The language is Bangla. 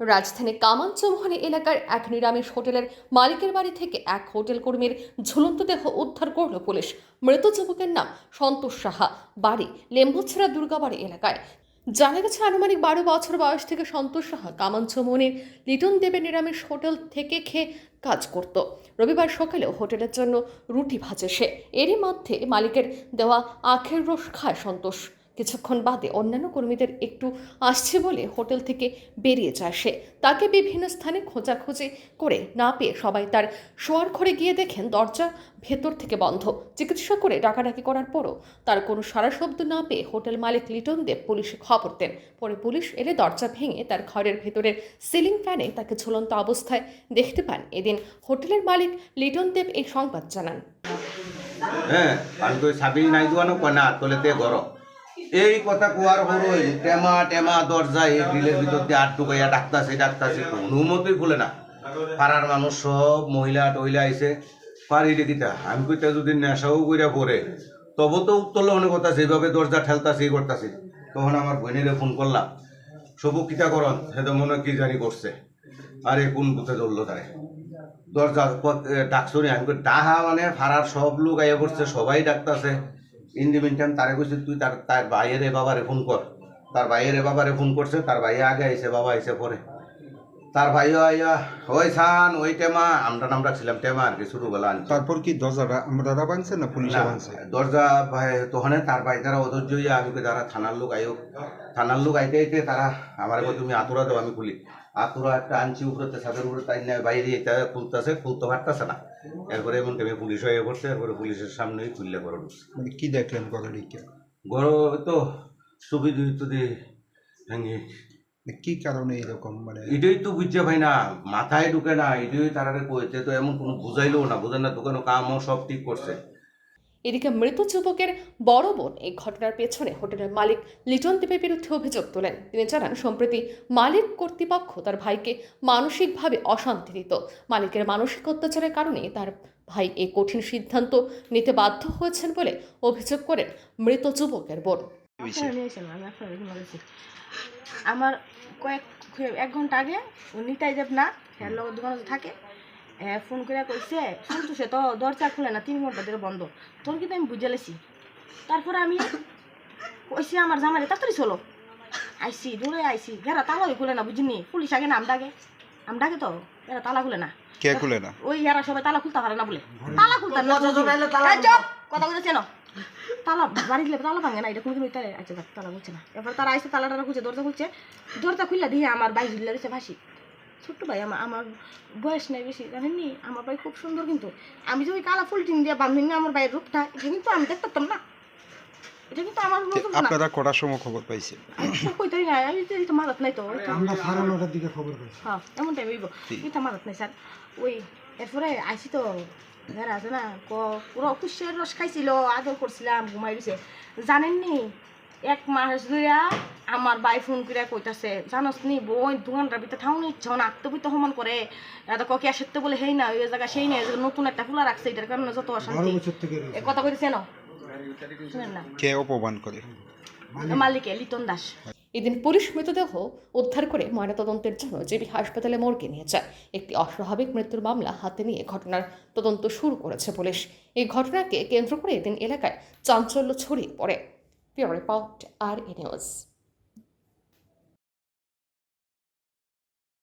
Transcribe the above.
রাজধানী কামানচৌমহনী এলাকার এক নিরামিষ হোটেলের মালিকের বাড়ি থেকে এক হোটেল কর্মীর ঝুলন্ত দেহ উদ্ধার করল পুলিশ। মৃত যুবকের নাম সন্তোষ সাহা। বাড়ি লেম্বুছড়া দুর্গাবাড়ি এলাকায়। জানা গেছে, আনুমানিক বারো বছর বয়স থেকে সন্তোষ সাহা কামানচৌমহনীর লিটন দেবের নিরামিষ হোটেল থেকে খেয়ে কাজ করত। রবিবার সকালেও হোটেলের জন্য রুটি ভাজে সে। এরই মধ্যে মালিকের দেওয়া আখের রস খায় সন্তোষ। কিছুক্ষণ বাদে অন্যান্য কর্মীদের একটু আসছে বলে হোটেল থেকে বেরিয়ে যায় সে। তাকে বিভিন্ন স্থানে খোঁজাখুঁজি করে না পেয়ে সবাই তার শোয়ার ঘরে গিয়ে দেখেন দরজা ভেতর থেকে বন্ধ। চিকিৎসা করে ডাকাডাকি করার পরও তার কোনো সারা শব্দ না পেয়ে হোটেল মালিক লিটন দেব পুলিশে খবর দেন। পরে পুলিশ এলে দরজা ভেঙে তার ঘরের ভেতরের সিলিং ফ্যানে তাকে ঝুলন্ত অবস্থায় দেখতে পান। এদিন হোটেলের মালিক লিটন দেব এই সংবাদ জানান। হ্যাঁ আমি তো সাবিল নাই দোয়ানো কনা তোলেতে ঘর এই কথা কোয়ার হরই টেমা টেমা দরজা এই গ্রিলের ভিতর দিয়ে আট ঢুকাইয়া ডাকতাছে ডাকতাছে কোনো মতোই খুলে না। পাড়ার মানুষ সব মহিলা টহিলা আইছে পারি দেখিতা আমি কইতা যদি নেশাও কইরা পরে তবে তো উত্তর অনেক কথা সেইভাবে দরজা ঠেলতাছে ই করতাছে তখন আমার বোনেরে ফোন করলাম সবু কিতা করন তো মনে কি জানি করছে আরে কোন বুথে ধরলো তারে দরজা ডাকছনি আমি ডাহা মানে ফাড়ার সব লোক আইয়া পড়ছে সবাই ডাকতাছে। ইন দি মিনটাইম তারে কইছে তুই তার তার ভাইয়েরে বাবারে ফোন কর। তার ভাইয়েরে বাবারে ফোন করছে তার ভাইয়া আগে আইছে বাবা আইছে পরে। তার ভাইও আইয়া ওই সান ওই টেমা। আমরা নাম রাখছিলাম টেমা আর কি ছোটবেলা আনছি। তারপর কি দরজাটা আমরা ভাঙছে না পুলিশ ভাঙছে দরজা ভাই তোখানে তার ভাই তারা অধৈর্য আমি তারা থানার লোক আইও। থানার লোক আইতে আইতে তারা আমার কই, তুমি আতুরা দাও আমি খুলি। আতুরা একটা আনছি উপরে ছাদের উপরে তাই না বাইরে এটা খুলতেছে খুলতে পারতেছে না। এরপরে এমন টাইমে পুলিশ হয়ে পড়ছে এরপরে পুলিশের সামনেই খুললে ঢুকছে। মানে কি দেখলেন ঢুকে? গরম তো সুবি দুই তো ভেঙে। মানে কি কারণে এরকম মানে? এটাই তো বুঝছে ভাই না মাথায় ঢুকে না এটাই তারারে কইতে তো এমন কোনো বুঝাইলো না বুঝেন না দোকানে কামও সব ঠিক করছে। এদিকে মৃত যুবকের বড় বোন এই ঘটনার পেছনে হোটেলের মালিক লিটন দেবের বিরুদ্ধে অভিযোগ তোলেন। তিনি জানান সম্প্রতি মালিক কর্তৃপক্ষ তার ভাইকে মানসিকভাবে অশান্তি দিত। মালিকের মানসিক অত্যাচারের কারণে তার ভাই এই কঠিন সিদ্ধান্ত নিতে বাধ্য হয়েছেন বলে অভিযোগ করেন মৃত যুবকের বোন। গেছি আমার কয়েক এক ঘণ্টা আগে নিতাই যাব না হ্যাঁ লোক দোকানে থাকে হ্যাঁ ফোন করে কইছে সন্তোষে তো দরজা খুলে না তিন ঘণ্টা ধরে বন্ধ। তোর কিন্তু আমি বুঝে লেছি। তারপরে আমি কইছি আমার জামাই তাড়াতাড়ি চলো। আইসি দূরে আইসি হেরা তালাই খুলে না বুঝিনি? পুলিশ আগে নাম ডাকে নাম ডাকে তো? এরা তালা খুলে না। কে খুলে না? ওই এরা সবাই তালা খুলতে পারে না বলে। তালা খুলতে না! কথা বলেছে না তালা বাড়ি গেলে তালা ভাঙে না এটা কোনো দিন তালা আচ্ছা তালা খুলছে না। এরপর তারা আইসে তালা টালা খুলছে দরজা খুলছে। দরজা খুললে দিয়ে আমার ভাই ঝুলে রয়েছে ভাসি। ছোট্ট ভাই আমার আমার বয়স নাই বেশি জানেননি আমার ভাই খুব সুন্দর কিন্তু। আমি যে ওই কালা ফুল টিন দিয়ে বাঁধি না আমার ভাইয়ের রূপটা এটা কিন্তু আমি দেখতাম না। এটা কিন্তু আমার না। আপনারা কটার সময় খবর পাইছেন। কইতাই না আমি তো এটা মারাত নাই তো আমরা সাড়ে নটার দিকে খবর পাইছি। হ্যাঁ এমন টাইম হইব। এটা মারাত নাই স্যার। ওই এরপরে আইসি তো যারা আছে না ক পুরো কুশের রস খাইছিল আদর করছিলাম ঘুমাই দিছে জানেননি এক মাস ধরে আমার বাই ফোন করে কইতাছে জানোস নি বই দোকানটার ভিতরে থাউনি ইচ্ছা না আত্মবিত সমান করে। এটা কে আসতে বলে হেই না ওই জায়গা সেই নেই নতুন একটা ফুলা রাখছে এটার কারণে যত অশান্তি। কথা কইতেছে না? না। কে অপমান করে? মালিকে লিটন দাস। এদিন পুলিশ মৃতদেহ উদ্ধার করে ময়নাতদন্তের জন্য জেবি হাসপাতালে মর্গে নিয়ে যায়। একটি অস্বাভাবিক মৃত্যুর মামলা হাতে নিয়ে ঘটনার তদন্ত শুরু করেছে পুলিশ। এই ঘটনাকে কেন্দ্র করে এদিন এলাকায় চাঞ্চল্য ছড়িয়ে পড়ে। worry report our news.